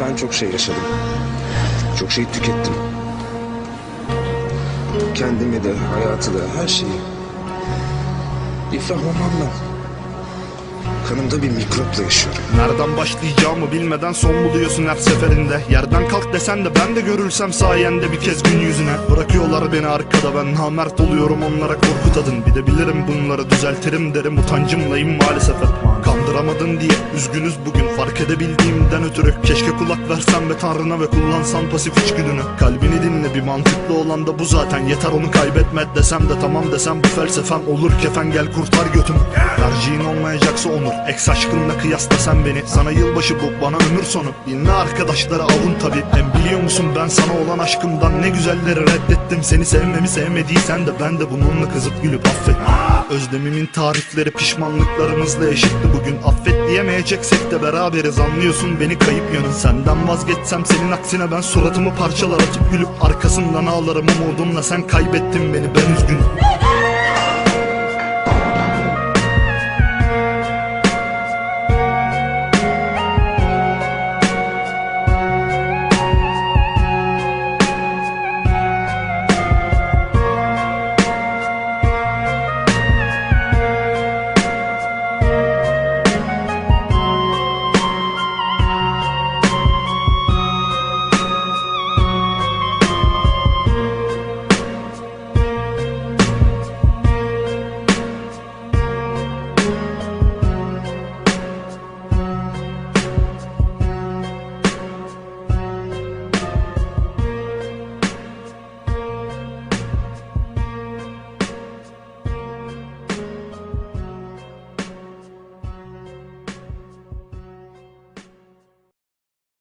Ben çok şey yaşadım. Çok şey tükettim. Kendimi de, hayatı da, her şeyi. İflah olmam ben. Kanımda bir mikropla yaşıyorum. Nereden başlayacağımı bilmeden son buluyorsun her seferinde Yerden desen de ben de görülsem sayende bir kez gün yüzüne. Bırakıyorlar beni arkada ben namert oluyorum onlara korku tadın Bir de bilirim bunları düzeltirim derim utancımlayım maalesef Kandıramadın diye üzgünüz bugün fark edebildiğimden ötürü. Keşke kulak versem ve tanrına ve kullansam pasif içgüdünü. Kalbini dinle bir mantıklı olan da bu zaten. Yeter onu kaybetme desem de tamam desem bu felsefem olur. Kefen gel kurtar götümü. Tercihin olmayacaksa onur. Ex aşkınla kıyasla sen beni. Sana yılbaşı bu bana ömür sonu. Dinle arkadaşları avun tabi biliyor musun ben sana olan aşkımdan Ne güzelleri reddettim. Seni sevmemi sevmediysen de ben de bununla kızıp gülüp affet. Özlemimin tarifleri pişmanlıklarımızla eşitti. Bugün Affet diyemeyeceksek de beraberiz anlıyorsun beni kayıp yönün. Senden vazgeçsem senin aksine ben suratımı parçalar atıp gülüp Arkasından ağlarım. Umudumla sen kaybettin beni ben üzgünüm